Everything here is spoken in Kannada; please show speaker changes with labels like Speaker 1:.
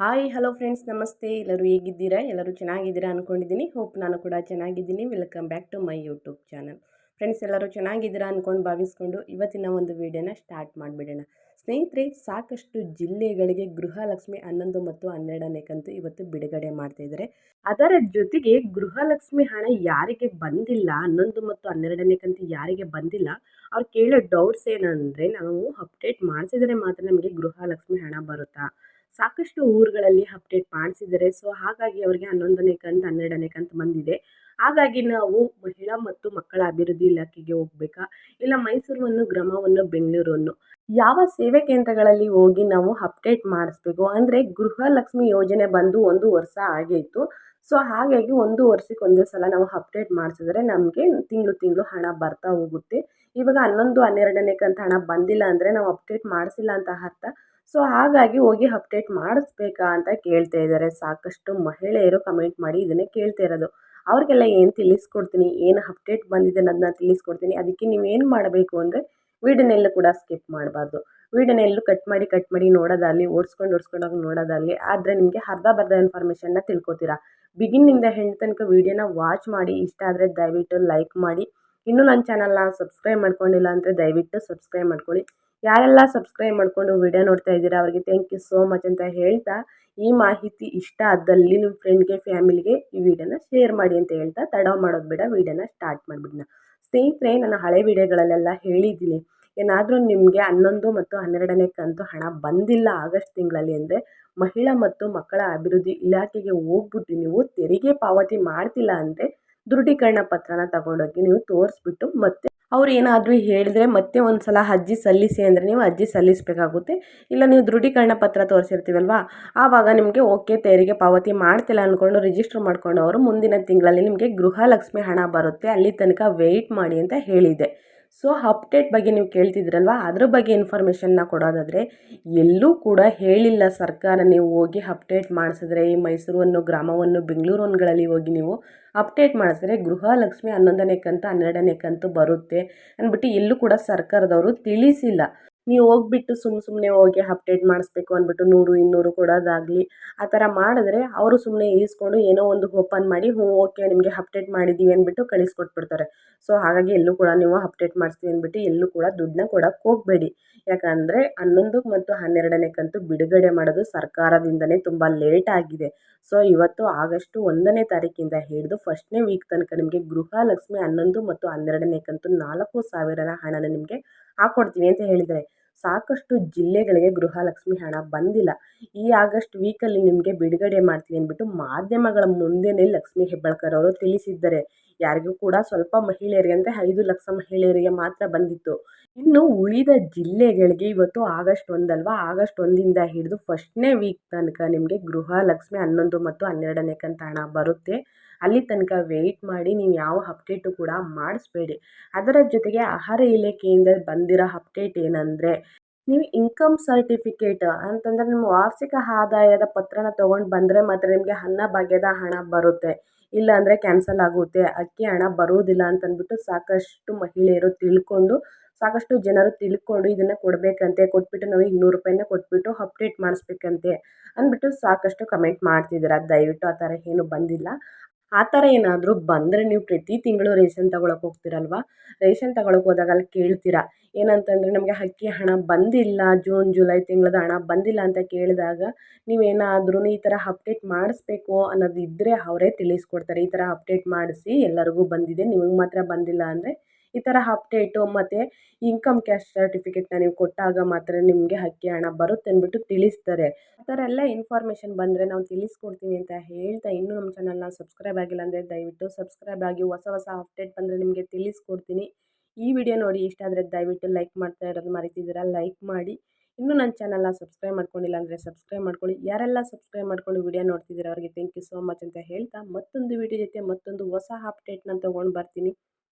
Speaker 1: ಹಾಯ್ ಹಲೋ ಫ್ರೆಂಡ್ಸ್ ನಮಸ್ತೆ. ಎಲ್ಲರೂ ಹೇಗಿದ್ದೀರಾ? ಎಲ್ಲರೂ ಚೆನ್ನಾಗಿದ್ದೀರಾ ಅಂದ್ಕೊಂಡಿದ್ದೀನಿ ಹೋಪ್ ನಾನು ಕೂಡ ಚೆನ್ನಾಗಿದ್ದೀನಿ. Welcome back to my YouTube channel friends ಎಲ್ಲರೂ ಚೆನ್ನಾಗಿದ್ದೀರಾ ಅಂದ್ಕೊಂಡು ಭಾವಿಸ್ಕೊಂಡು ಇವತ್ತಿನ ಒಂದು ವಿಡಿಯೋನ ಸ್ಟಾರ್ಟ್ ಮಾಡಿಬಿಡೋಣ. ಸ್ನೇಹಿತರೆ, ಸಾಕಷ್ಟು ಜಿಲ್ಲೆಗಳಿಗೆ ಗೃಹಲಕ್ಷ್ಮಿ ಹನ್ನೊಂದು ಮತ್ತು ಹನ್ನೆರಡನೇ ಕಂತು ಇವತ್ತು ಬಿಡುಗಡೆ ಮಾಡ್ತಾಯಿದ್ದಾರೆ ಅದರ ಜೊತೆಗೆ ಗೃಹಲಕ್ಷ್ಮಿ ಹಣ ಯಾರಿಗೆ ಬಂದಿಲ್ಲ, ಹನ್ನೊಂದು ಮತ್ತು ಹನ್ನೆರಡನೇ ಕಂತು ಯಾರಿಗೆ ಬಂದಿಲ್ಲ, ಅವ್ರು ಕೇಳೋ ಡೌಟ್ಸ್ ಏನಂದರೆ ನಾವು ಅಪ್ಡೇಟ್ ಮಾಡಿಸಿದರೆ ಮಾತ್ರ ನಮಗೆ ಗೃಹಲಕ್ಷ್ಮಿ ಹಣ ಬರುತ್ತಾ? ಸಾಕಷ್ಟು ಊರುಗಳಲ್ಲಿ ಅಪ್ಡೇಟ್ ಮಾಡಿಸಿದ್ದಾರೆ. ಸೊ ಹಾಗಾಗಿ ಅವರಿಗೆ ಹನ್ನೊಂದನೇ ಕಂತು, ಹನ್ನೆರಡನೇ ಕಂತು ಬಂದಿದೆ. ಹಾಗಾಗಿ ನಾವು ಮಹಿಳಾ ಮತ್ತು ಮಕ್ಕಳ ಅಭಿವೃದ್ಧಿ ಇಲಾಖೆಗೆ ಹೋಗ್ಬೇಕಾ? ಇಲ್ಲ ಮೈಸೂರನ್ನು ಗ್ರಾಮವನ್ನು ಬೆಂಗಳೂರನ್ನು ಯಾವ ಸೇವೆ ಕೇಂದ್ರಗಳಲ್ಲಿ ಹೋಗಿ ನಾವು ಅಪ್ಡೇಟ್ ಮಾಡಿಸ್ಬೇಕು? ಅಂದರೆ ಗೃಹಲಕ್ಷ್ಮಿ ಯೋಜನೆ ಬಂದು ಒಂದು ವರ್ಷ ಆಗಿತ್ತು ಸೊ ಹಾಗಾಗಿ ಒಂದು ವರ್ಷಕ್ಕೆ ಒಂದೇ ಸಲ ನಾವು ಅಪ್ಡೇಟ್ ಮಾಡಿಸಿದ್ರೆ ನಮಗೆ ತಿಂಗಳು ತಿಂಗಳು ಹಣ ಬರ್ತಾ ಹೋಗುತ್ತೆ. ಇವಾಗ ಹನ್ನೊಂದು, ಹನ್ನೆರಡನೇ ಕಂತ ಹಣ ಬಂದಿಲ್ಲ ಅಂದರೆ ನಾವು ಅಪ್ಡೇಟ್ ಮಾಡಿಸಿಲ್ಲ ಅಂತ ಅರ್ಥ. ಸೊ ಹಾಗಾಗಿ ಹೋಗಿ ಅಪ್ಡೇಟ್ ಮಾಡಿಸ್ಬೇಕಾ ಅಂತ ಕೇಳ್ತಾ ಇದ್ದಾರೆ. ಸಾಕಷ್ಟು ಮಹಿಳೆಯರು ಕಮೆಂಟ್ ಮಾಡಿ ಇದನ್ನೇ ಕೇಳ್ತಾ ಇರೋದು. ಅವ್ರಿಗೆಲ್ಲ ಏನು ತಿಳಿಸ್ಕೊಡ್ತೀನಿ? ಏನು ಅಪ್ಡೇಟ್ ಬಂದಿದೆ ಅನ್ನೋದನ್ನ ತಿಳಿಸ್ಕೊಡ್ತೀನಿ. ಅದಕ್ಕೆ ನೀವೇನು ಮಾಡಬೇಕು ಅಂದರೆ ವೀಡಿಯೋನೆಲ್ಲೂ ಕೂಡ ಸ್ಕಿಪ್ ಮಾಡಬಾರ್ದು. ವೀಡಿಯೋನೆಲ್ಲೂ ಕಟ್ ಮಾಡಿ ಕಟ್ ಮಾಡಿ ನೋಡೋದಾಗಲಿ, ಓಡಿಸ್ಕೊಂಡು ಓಡಿಸ್ಕೊಂಡೋಗಿ ನೋಡೋದಾಗಲಿ, ಆದರೆ ನಿಮಗೆ ಅರ್ಧ ಬರ್ಧ ಇನ್ಫಾರ್ಮೇಷನ್ನ ತಿಳ್ಕೊತೀರಾ? ಬಿಗಿನ್ನಿಂದ ಹೆಣ್ಣು ತನಕ ವೀಡಿಯೋನ ವಾಚ್ ಮಾಡಿ, ಇಷ್ಟ ಆದರೆ ದಯವಿಟ್ಟು ಲೈಕ್ ಮಾಡಿ. ಇನ್ನೂ ನನ್ನ ಚಾನಲ್ನ ಸಬ್ಸ್ಕ್ರೈಬ್ ಮಾಡ್ಕೊಂಡಿಲ್ಲ ಅಂದರೆ ದಯವಿಟ್ಟು ಸಬ್ಸ್ಕ್ರೈಬ್ ಮಾಡ್ಕೊಳ್ಳಿ. ಯಾರೆಲ್ಲ ಸಬ್ಸ್ಕ್ರೈಬ್ ಮಾಡಿಕೊಂಡು ವಿಡಿಯೋ ನೋಡ್ತಾ ಇದ್ದೀರಾ, ಅವರಿಗೆ ಥ್ಯಾಂಕ್ ಯು ಸೋ ಮಚ್ ಅಂತ ಹೇಳ್ತಾ, ಈ ಮಾಹಿತಿ ಇಷ್ಟ ಆದಲ್ಲಿ ನಿಮ್ಮ ಫ್ರೆಂಡ್ಗೆ ಫ್ಯಾಮಿಲಿಗೆ ಈ ವಿಡಿಯೋನ ಶೇರ್ ಮಾಡಿ ಅಂತ ಹೇಳ್ತಾ ತಡ ಮಾಡೋದು ಬೇಡ ವಿಡಿಯೋನ ಸ್ಟಾರ್ಟ್ ಮಾಡಿಬಿಡೋಣ ಸ್ನೇಹಿತರೆ, ನನ್ನ ಹಳೆ ವಿಡಿಯೋಗಳಲ್ಲೆಲ್ಲ ಹೇಳಿದ್ದೀನಿ, ಏನಾದರೂ ನಿಮಗೆ ಹನ್ನೊಂದು ಮತ್ತು ಹನ್ನೆರಡನೇ ಕಂತು ಹಣ ಬಂದಿಲ್ಲ ಆಗಸ್ಟ್ ತಿಂಗಳಲ್ಲಿ ಅಂದರೆ, ಮಹಿಳಾ ಮತ್ತು ಮಕ್ಕಳ ಅಭಿವೃದ್ಧಿ ಇಲಾಖೆಗೆ ಹೋಗ್ಬಿಟ್ಟು ನೀವು ತೆರಿಗೆ ಪಾವತಿ ಮಾಡ್ತಿಲ್ಲ ಅಂದರೆ ದೃಢೀಕರಣ ಪತ್ರನ ತಗೊಂಡೋಗಿ ನೀವು ತೋರಿಸ್ಬಿಟ್ಟು ಮತ್ತೆ ಅವ್ರು ಏನಾದರೂ ಹೇಳಿದ್ರೆ ಮತ್ತೆ ಒಂದು ಸಲ ಅರ್ಜಿ ಸಲ್ಲಿಸಿ ಅಂದರೆ ನೀವು ಅರ್ಜಿ ಸಲ್ಲಿಸಬೇಕಾಗುತ್ತೆ. ಇಲ್ಲ ನೀವು ದೃಢೀಕರಣ ಪತ್ರ ತೋರಿಸಿರ್ತೀವಲ್ವಾ? ಆವಾಗ ನಿಮಗೆ ಓಕೆ, ತೆರಿಗೆ, ಪಾವತಿ ಮಾಡ್ತಿಲ್ಲ ಅಂದ್ಕೊಂಡು ರಿಜಿಸ್ಟರ್ ಮಾಡ್ಕೊಂಡು ಅವರು ಮುಂದಿನ ತಿಂಗಳಲ್ಲಿ ನಿಮಗೆ ಗೃಹಲಕ್ಷ್ಮಿ ಹಣ ಬರುತ್ತೆ. ಅಲ್ಲಿ ತನಕ ವೆಯ್ಟ್ ಮಾಡಿ ಅಂತ ಹೇಳಿದೆ. ಸೊ ಅಪ್ಡೇಟ್ ಬಗ್ಗೆ ನೀವು ಕೇಳ್ತಿದ್ರಲ್ವ? ಅದ್ರ ಬಗ್ಗೆ ಇನ್ಫಾರ್ಮೇಷನ್ನ ಕೊಡೋದಾದರೆ, ಎಲ್ಲೂ ಕೂಡ ಹೇಳಿಲ್ಲ ಸರ್ಕಾರ ನೀವು ಹೋಗಿ ಅಪ್ಡೇಟ್ ಮಾಡಿಸಿದ್ರೆ, ಈ ಮೈಸೂರನ್ನು, ಗ್ರಾಮವನ್ನು ಬೆಂಗಳೂರುಗಳಲ್ಲಿ ಹೋಗಿ ನೀವು ಅಪ್ಡೇಟ್ ಮಾಡಿಸಿದ್ರೆ ಗೃಹಲಕ್ಷ್ಮಿ ಹನ್ನೊಂದನೇ ಕಂತು, ಹನ್ನೆರಡನೇ ಕಂತು ಬರುತ್ತೆ. ಅಂದ್ಬಿಟ್ಟು ಎಲ್ಲೂ ಕೂಡ ಸರ್ಕಾರದವರು ತಿಳಿಸಿಲ್ಲ. ನೀವು ಹೋಗ್ಬಿಟ್ಟು ಸುಮ್ಮ ಸುಮ್ಮನೆ ಹೋಗಿ ಅಪ್ಡೇಟ್ ಮಾಡಿಸ್ಬೇಕು ಅಂದ್ಬಿಟ್ಟು ನೂರು, ಇನ್ನೂರು ಕೊಡೋದಾಗಲಿ, ಆ ಥರ ಮಾಡಿದ್ರೆ ಅವರು ಸುಮ್ಮನೆ ಈಸ್ಕೊಂಡು ಏನೋ ಒಂದು ಓಪನ್ ಮಾಡಿ ಹ್ಞೂ ಓಕೆ ನಿಮಗೆ ಅಪ್ಡೇಟ್ ಮಾಡಿದ್ದೀವಿ ಅಂದ್ಬಿಟ್ಟು ಕಳಿಸ್ಕೊಟ್ಬಿಡ್ತಾರೆ. ಸೊ ಹಾಗಾಗಿ ಎಲ್ಲೂ ಕೂಡ ನೀವು ಅಪ್ಡೇಟ್ ಮಾಡಿಸ್ತೀವಿ ಅಂದ್ಬಿಟ್ಟು ಎಲ್ಲೂ ಕೂಡ ದುಡ್ಡನ್ನ ಕೊಡೋಕ್ಕೆ ಹೋಗಬೇಡಿ. ಯಾಕಂದರೆ ಹನ್ನೊಂದು ಮತ್ತು ಹನ್ನೆರಡನೇ ಕಂತು ಬಿಡುಗಡೆ ಮಾಡೋದು ಸರ್ಕಾರದಿಂದನೇ ತುಂಬ ಲೇಟ್ ಆಗಿದೆ. ಸೊ ಇವತ್ತು ಆಗಸ್ಟು ಒಂದನೇ ತಾರೀಕಿಂದ ಹಿಡಿದು ಫಸ್ಟ್ನೇ ವೀಕ್ ತನಕ ನಿಮಗೆ ಗೃಹಲಕ್ಷ್ಮಿ ಹನ್ನೊಂದು ಮತ್ತು ಹನ್ನೆರಡನೇ ಕಂತು ನಾಲ್ಕು ಸಾವಿರನ ಹಣನ ನಿಮಗೆ ಹಾಕ್ಕೊಡ್ತೀವಿ ಅಂತ ಹೇಳಿದ್ದಾರೆ. ಸಾಕಷ್ಟು ಜಿಲ್ಲೆಗಳಿಗೆ ಗೃಹಲಕ್ಷ್ಮಿ ಹಣ ಬಂದಿಲ್ಲ. ಈ ಆಗಸ್ಟ್ ವೀಕಲ್ಲಿ ನಿಮಗೆ ಬಿಡುಗಡೆ ಮಾಡ್ತೀವಿ ಅಂದ್ಬಿಟ್ಟು ಮಾಧ್ಯಮಗಳ ಮುಂದೆನೇ ಲಕ್ಷ್ಮಿ ಹೆಬ್ಬಾಳ್ಕರ್ ಅವರು ತಿಳಿಸಿದ್ದಾರೆ. ಯಾರಿಗೂ ಕೂಡ ಸ್ವಲ್ಪ ಮಹಿಳೆಯರಿಗೆ ಅಂದರೆ ಐದು ಲಕ್ಷ ಮಹಿಳೆಯರಿಗೆ ಮಾತ್ರ ಬಂದಿತ್ತು. ಇನ್ನು ಉಳಿದ ಜಿಲ್ಲೆಗಳಿಗೆ ಇವತ್ತು ಆಗಸ್ಟ್ ಒಂದಲ್ವಾ? ಆಗಸ್ಟ್ ಒಂದಿಂದ ಹಿಡಿದು ಫಸ್ಟ್ನೇ ವೀಕ್ ತನಕ ನಿಮಗೆ ಗೃಹಲಕ್ಷ್ಮಿ ಹನ್ನೊಂದು ಮತ್ತು ಹನ್ನೆರಡನೇ ಕಂತ ಹಣ ಬರುತ್ತೆ. ಅಲ್ಲಿ ತನಕ ವೆಯ್ಟ್ ಮಾಡಿ ನೀವು ಯಾವ ಅಪ್ಡೇಟು ಕೂಡ ಮಾಡಿಸ್ಬೇಡಿ. ಅದರ ಜೊತೆಗೆ ಆಹಾರ ಇಲಾಖೆಯಿಂದ ಬಂದಿರೋ ಅಪ್ಡೇಟ್ ಏನಂದರೆ, ನೀವು ಇನ್ಕಮ್ ಸರ್ಟಿಫಿಕೇಟ್ ಅಂತಂದರೆ ನಿಮ್ಮ ವಾರ್ಷಿಕ ಆದಾಯದ ಪತ್ರನ ತೊಗೊಂಡು ಬಂದರೆ ಮಾತ್ರ ನಿಮಗೆ ಅನ್ನಭಾಗ್ಯದ ಹಣ ಬರುತ್ತೆ. ಇಲ್ಲಾಂದರೆ ಕ್ಯಾನ್ಸಲ್ ಆಗುತ್ತೆ. ಅಕ್ಕಿ ಹಣ ಬರುವುದಿಲ್ಲ ಅಂತಂದ್ಬಿಟ್ಟು ಸಾಕಷ್ಟು ಮಹಿಳೆಯರು ತಿಳ್ಕೊಂಡು, ಸಾಕಷ್ಟು ಜನರು ತಿಳ್ಕೊಂಡು ಇದನ್ನು ಕೊಡಬೇಕಂತೆ. ಕೊಟ್ಬಿಟ್ಟು ನಾವು ಇನ್ನೂರು ರೂಪಾಯಿನ ಕೊಟ್ಬಿಟ್ಟು ಅಪ್ಡೇಟ್ ಮಾಡಿಸ್ಬೇಕಂತೆ ಅಂದ್ಬಿಟ್ಟು ಸಾಕಷ್ಟು ಕಮೆಂಟ್ ಮಾಡ್ತಿದ್ದೀರ? ದಯವಿಟ್ಟು ಆ ಥರ ಏನು ಬಂದಿಲ್ಲ. ಆ ಥರ ಏನಾದರೂ ಬಂದರೆ ನೀವು ಪ್ರತಿ ತಿಂಗಳು ರೇಷನ್ ತಗೊಳಕ್ಕೆ ಹೋಗ್ತೀರಲ್ವ? ರೇಷನ್ ತಗೊಳಕ್ಕೆ ಹೋದಾಗ ಅಲ್ಲಿ ಕೇಳ್ತೀರಾ? ಏನಂತಂದರೆ ನಮಗೆ ಅಕ್ಕಿ ಹಣ ಬಂದಿಲ್ಲ, ಜೂನ್, ಜುಲೈ ತಿಂಗಳದ ಹಣ ಬಂದಿಲ್ಲ ಅಂತ ಕೇಳಿದಾಗ ನೀವೇನಾದ್ರೂ ಈ ಥರ ಅಪ್ಡೇಟ್ ಮಾಡಿಸ್ಬೇಕು ಅನ್ನೋದು ಇದ್ದರೆ ಅವರೇ ತಿಳಿಸ್ಕೊಡ್ತಾರೆ. ಈ ಥರ ಅಪ್ಡೇಟ್ ಮಾಡಿಸಿ ಎಲ್ಲರಿಗೂ ಬಂದಿದೆ. ನಿಮಗೆ ಮಾತ್ರ ಬಂದಿಲ್ಲ ಅಂದರೆ ಈ ಥರ ಅಪ್ಡೇಟು ಮತ್ತು ಇನ್ಕಮ್ ಕ್ಯಾಶ್ ಸರ್ಟಿಫಿಕೇಟ್ನ ನೀವು ಕೊಟ್ಟಾಗ ಮಾತ್ರ ನಿಮಗೆ ಅಕ್ಕಿ ಹಣ ಬರುತ್ತೆ ಅಂದ್ಬಿಟ್ಟು ತಿಳಿಸ್ತಾರೆ. ಆ ಥರ ಎಲ್ಲ ಇನ್ಫಾರ್ಮೇಷನ್ ಬಂದರೆ ನಾವು ತಿಳಿಸ್ಕೊಡ್ತೀವಿ ಅಂತ ಹೇಳ್ತಾ ಇನ್ನೂ ನಮ್ಮ ಚಾನಲ್ನ ಸಬ್ಸ್ಕ್ರೈಬ್ ಆಗಿಲ್ಲ ಅಂದರೆ ದಯವಿಟ್ಟು ಸಬ್ಸ್ಕ್ರೈಬ್ ಆಗಿ ಹೊಸ ಹೊಸ ಅಪ್ಡೇಟ್ ಬಂದರೆ ನಿಮಗೆ ತಿಳಿಸ್ಕೊಡ್ತೀನಿ. ಈ ವಿಡಿಯೋ ನೋಡಿ ಇಷ್ಟ ಆದರೆ ದಯವಿಟ್ಟು ಲೈಕ್ ಮಾಡ್ತಾ ಇರೋದು ಮರಿತಿದ್ದೀರಾ ಲೈಕ್ ಮಾಡಿ. ಇನ್ನೂ ನನ್ನ ಚಾನಲ್ನ ಸಬ್ಸ್ಕ್ರೈಬ್ ಮಾಡ್ಕೊಂಡಿಲ್ಲ ಅಂದರೆ ಸಬ್ಸ್ಕ್ರೈಬ್ ಮಾಡ್ಕೊಳ್ಳಿ. ಯಾರೆಲ್ಲ ಸಬ್ಸ್ಕ್ರೈಬ್ ಮಾಡ್ಕೊಂಡು ವಿಡಿಯೋ ನೋಡ್ತಿದ್ದೀರಾ ಅವರಿಗೆ ಥ್ಯಾಂಕ್ ಯು ಸೋ ಮಚ್ ಅಂತ ಹೇಳ್ತಾ ಮತ್ತೊಂದು ವಿಡಿಯೋ ಜೊತೆ ಮತ್ತೊಂದು ಹೊಸ ಅಪ್ಡೇಟ್ನ ತೊಗೊಂಡು ಬರ್ತೀನಿ.